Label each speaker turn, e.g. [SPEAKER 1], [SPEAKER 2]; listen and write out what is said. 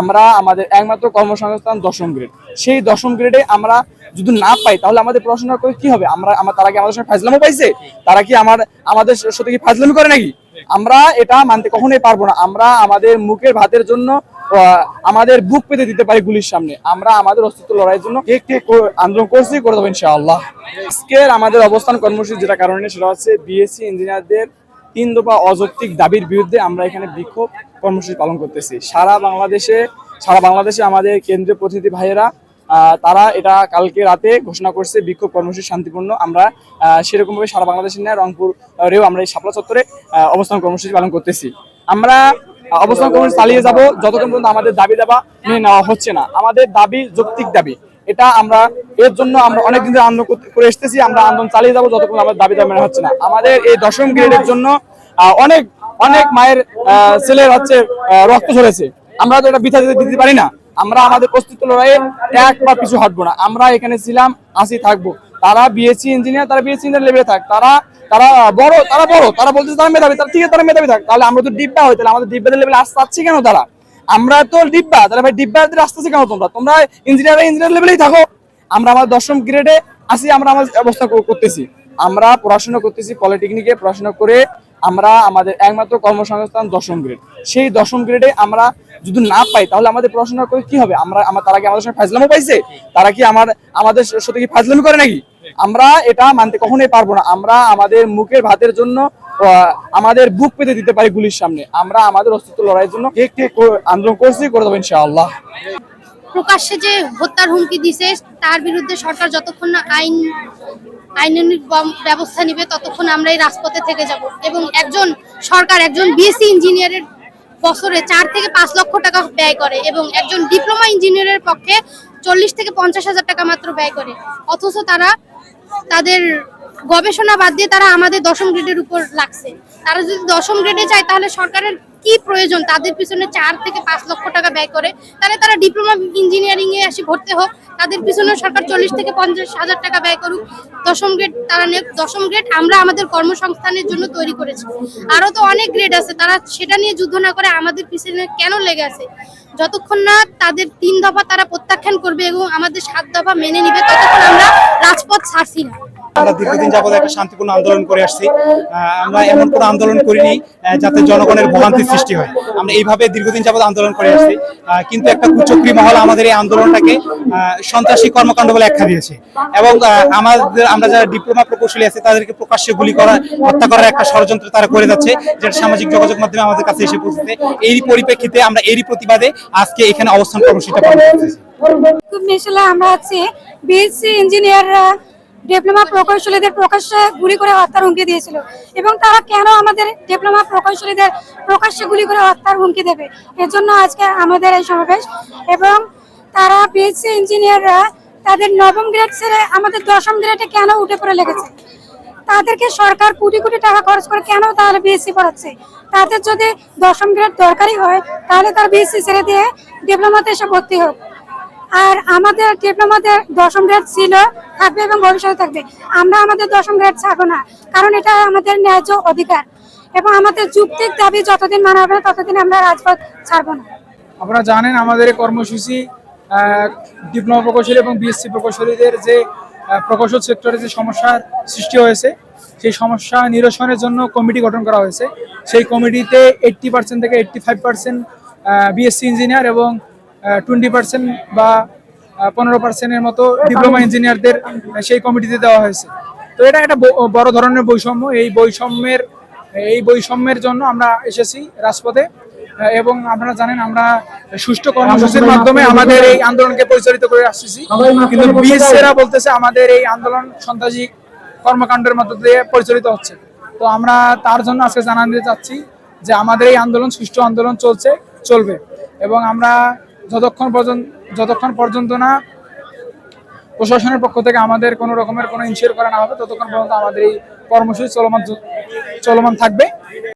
[SPEAKER 1] আমরা আমাদের একমাত্র কর্মসংস্থান দশম গ্রেড সেই দশম গ্রেডে আমরা যদি না পাই, তাহলে আমাদের পড়াশোনা করে কি হবে? আমরা, আমার, তারা কি আমাদের সঙ্গে ফাজলামও পাইছে? তারা কি আমার, আমাদের সাথে কি ফাজলামি করে নাকি? আমরা এটা মানতে কখনোই পারব না। আমরা আমাদের মুখের ভাতের জন্য আমাদের বুক পেতে দিতে পারি গুলির সামনে। আমরা আমাদের অস্তিত্ব লড়াইয়ের জন্য কে কে আন্দোলন করছি, করে দেবো ইনশাআল্লাহ। আজকের আমাদের অবস্থান কর্মসূচি যেটা কারণে সেটা হচ্ছে বিএসসি ইঞ্জিনিয়ারদের তিন দফা অযৌক্তিক দাবির বিরুদ্ধে আমরা এখানে বিক্ষোভ কর্মসূচি পালন করতেছি। সারা বাংলাদেশে সারা বাংলাদেশে আমাদের কেন্দ্রীয় প্রতিনিধি ভাইয়েরা তারা এটা কালকে রাতে ঘোষণা করছে বিক্ষোভ কর্মসূচি শান্তিপূর্ণ। আমরা সেরকমভাবে সারা বাংলাদেশের ন্যায় রংপুর রেও আমরা এই শাপলা চত্বরে অবস্থান কর্মসূচি পালন করতেছি। আমরা অবস্থান কর্মসূচি চালিয়ে যাব, যতক্ষণ পর্যন্ত আমাদের দাবি দাবা মেনে নেওয়া হচ্ছে না। আমাদের দাবি যৌক্তিক দাবি। এটা আমরা, এর জন্য আমরা অনেক দিন ধরে আন্দোলন করে এসেছি। আমরা আন্দোলন চালিয়ে যাব, যতক্ষণ আমাদের দাবি দাবি মেনে হচ্ছে না। আমাদের এই দশম গ্রেডের জন্য অনেক অনেক মায়ের ছেলের হচ্ছে রক্ত ঝরেছে। আমরা তো এটা বিথা দিতে পারি না। আমরা আমাদের অস্তিত্ব লড়াইয়ে এক পা পিছু হাঁটবো না। আমরা এখানে ছিলাম, আসি, থাকব। তারা বিএসসি ইঞ্জিনিয়ার তারা বিএসসি ইঞ্জিনিয়ার লেভেলে থাক। তারা তারা বড় তারা বড়। তারা বলতেছে তারা মেধাবী, তারা ঠিক তারা মেধাবী থাক। তাহলে আমরা তো ডিব্বা হই, তাহলে আমাদের ডিব্বাদের লেভেলে আসতে চাচ্ছি কেন তারা? আমরা তো ডিব্বা। তাহলে ভাই ডিব্বাদের আসতেছে কেন তোমরা? তোমরা ইঞ্জিনিয়ার ইঞ্জিনিয়ার লেভেলেই থাকো। আমরা আমার দশম গ্রেডে আসি, আমরা আমার অবস্থা করতেছি। আমরা পড়াশোনা করতেছি পলিটেকনিকে পড়াশোনা করে আমরা আমাদের একমাত্র কর্মসংস্থান দশম গ্রেড সেই দশম গ্রেডে আমরা যদি না পাই, তাহলে আমাদের পড়াশোনা করে কি হবে? আমরা, আমার, তারা কি আমাদের সঙ্গে ফাজলামও পাইছে? তারা কি আমার, আমাদের সাথে কি ফাজলামি করে নাকি? আমরা এটা মানতে কখনোই পারব না। আমরা আমাদের মুখের ভাতের জন্য আমাদের বুক পেতে দিতে পারি গুলির সামনে। আমরা আমাদের অস্তিত্ব লড়াইয়ের জন্য আন্দোলন করছি, করে দেবো ইনশাআল্লাহ।
[SPEAKER 2] প্রকাশ্যে যে হত্যার হুমকি দিছে, তার বিরুদ্ধে সরকার যতক্ষণ না আইন আইনানুগ বম- ব্যবস্থা নিবে, ততক্ষণ আমরা এই রাজপথে থেকে যাব। এবং একজন সরকার, একজন বিএসসি ইঞ্জিনিয়ারের বছরে চার থেকে পাঁচ লক্ষ টাকা ব্যয় করে এবং একজন ডিপ্লোমা ইঞ্জিনিয়ারের পক্ষে চল্লিশ থেকে পঞ্চাশ হাজার টাকা মাত্র ব্যয় করে। অথচ তারা তাদের গবেষণা বাদ দিয়ে তারা আমাদের দশম গ্রেডের উপর লাগছে। তারা যদি দশম গ্রেডে যায়, তাহলে সরকারের কি প্রয়োজন? তাদের পিছনে চার থেকে পাঁচ লক্ষ টাকা ব্যয় করে। তাহলে তারা ডিপ্লোমা ইঞ্জিনিয়ারিং এ আসি, ভর্তি হোক। তাদের পিছনে সরকার চল্লিশ থেকে পঞ্চাশ হাজার টাকা ব্যয় করুক। দশম গ্রেড তারা নেক, দশম গ্রেড আমরা আমাদের কর্মসংস্থানের জন্য তৈরি করেছি। আরও তো অনেক গ্রেড আছে। তারা সেটা নিয়ে যুদ্ধ না করে আমাদের পিছনে কেন লেগে আছে? যতক্ষণ না তাদের তিন দফা তারা প্রত্যাখ্যান করবে এবং আমাদের সাত দফা মেনে নিবে, ততক্ষণ আমরা রাজপথ ছাড়ছি না।
[SPEAKER 3] আমরা দীর্ঘদিন যাবত একটা শান্তিপূর্ণ আন্দোলন করে আসছি। আমরা এমন কোনো আন্দোলন করিনি যাতে জনগণের ভোগান্তি সৃষ্টি হয়। আমরা এইভাবে দীর্ঘদিন যাবত আন্দোলন করে আসছি। কিন্তু একটা কুচক্রী মহল আমাদের এই আন্দোলনটাকে সন্ত্রাসী কর্মকাণ্ড বলে আখ্যা দিয়েছে। এবং আমাদের, আমরা যারা ডিপ্লোমা প্রকৌশলী আছে, তাদেরকে প্রকাশ্যে গুলি করা, হত্যা করার একটা ষড়যন্ত্র তারা করে যাচ্ছে, যেটা সামাজিক যোগাযোগ মাধ্যমে আমাদের কাছে এসে পৌঁছেছে। এরই পরিপ্রেক্ষিতে আমরা এরই প্রতিবাদে আজকে এখানে অবস্থান কর্মসূচিটা পালন করতেছি।
[SPEAKER 4] খুব মিশলে আমরা আছি। বিএসসি ইঞ্জিনিয়াররা ডিপ্লোমা প্রকৌশলীদের প্রকাশ্যে গুলি করে হত্যার হুমকি দিয়েছিল। এবং তারা কেন আমাদের ডিপ্লোমা প্রকৌশলীদের প্রকাশ্যে গুলি করে হত্যার হুমকি দেবে? এর জন্য আজকে আমাদের এই সমাবেশ। এবং তারা বিএসসি ইঞ্জিনিয়াররা তাদের নবম গ্রেড ছেড়ে আমাদের দশম গ্রেডে কেন উঠে পড়ে লেগেছে? তাদেরকে সরকার কোটি কোটি টাকা খরচ করে কেন তাহলে বিএসসি পড়াচ্ছে? তাদের যদি দশম গ্রেড দরকারি হয়, তাহলে তার বিএসসি ছেড়ে দিয়ে ডিপ্লোমাতে এসে ভর্তি হোক। আর আমাদের ডিপ্লোমাতে দশম গ্রেড ছিল, থাকবে এবং ভবিষ্যতে থাকবে। আমরা আমাদের দশম গ্রেড ছাড়বো না, কারণ এটা আমাদের ন্যায্য অধিকার। এবং আমাদের যুক্তির দাবি যতদিন মানা হবে ততদিন আমরা রাজপথ ছাড়বো না।
[SPEAKER 5] আপনারা জানেন আমাদের কর্মসূচি ডিপ্লোমা প্রকৌশলী এবং বিএসসি প্রকৌশলীদের যে প্রকৌশল সেক্টরে যে সমস্যার সৃষ্টি হয়েছে, সেই সমস্যা নিরসনের জন্য কমিটি গঠন করা হয়েছে। সেই কমিটিতে এইট্টি পার্সেন্ট থেকে eighty five percent BSc engineer এবং টোয়েন্টি পার্সেন্ট বা পনেরো পার্সেন্টের মতো ডিপ্লোমা ইঞ্জিনিয়ারদের সেই কমিটিতে দেওয়া হয়েছে। তো এটা একটা বড় ধরনের বৈষম্য। এই বৈষম্যের এই বৈষম্যের জন্য আমরা এসেছি রাজপথে। এবং আপনারা জানেন আমরা সুষ্ঠু কর্মসূচির মাধ্যমে আমাদের এই আন্দোলনকে পরিচালিত করে আসতেছি। কিন্তু বিএসএরা বলতেছে আমাদের এই আন্দোলন সন্ত্রাসী কর্মকাণ্ডের মধ্য দিয়ে পরিচালিত হচ্ছে। তো আমরা তার জন্য আজকে জানান দিতে চাচ্ছি যে আমাদের এই আন্দোলন সুষ্ঠু আন্দোলন চলছে চলবে। এবং আমরা যতক্ষণ পর্যন্ত যতক্ষণ পর্যন্ত না প্রশাসনের পক্ষ থেকে আমাদের কোনো রকমের কোনো ইনশিওর করা না হবে, ততক্ষণ পর্যন্ত আমাদের এই কর্মসূচি চলমান চলমান থাকবে।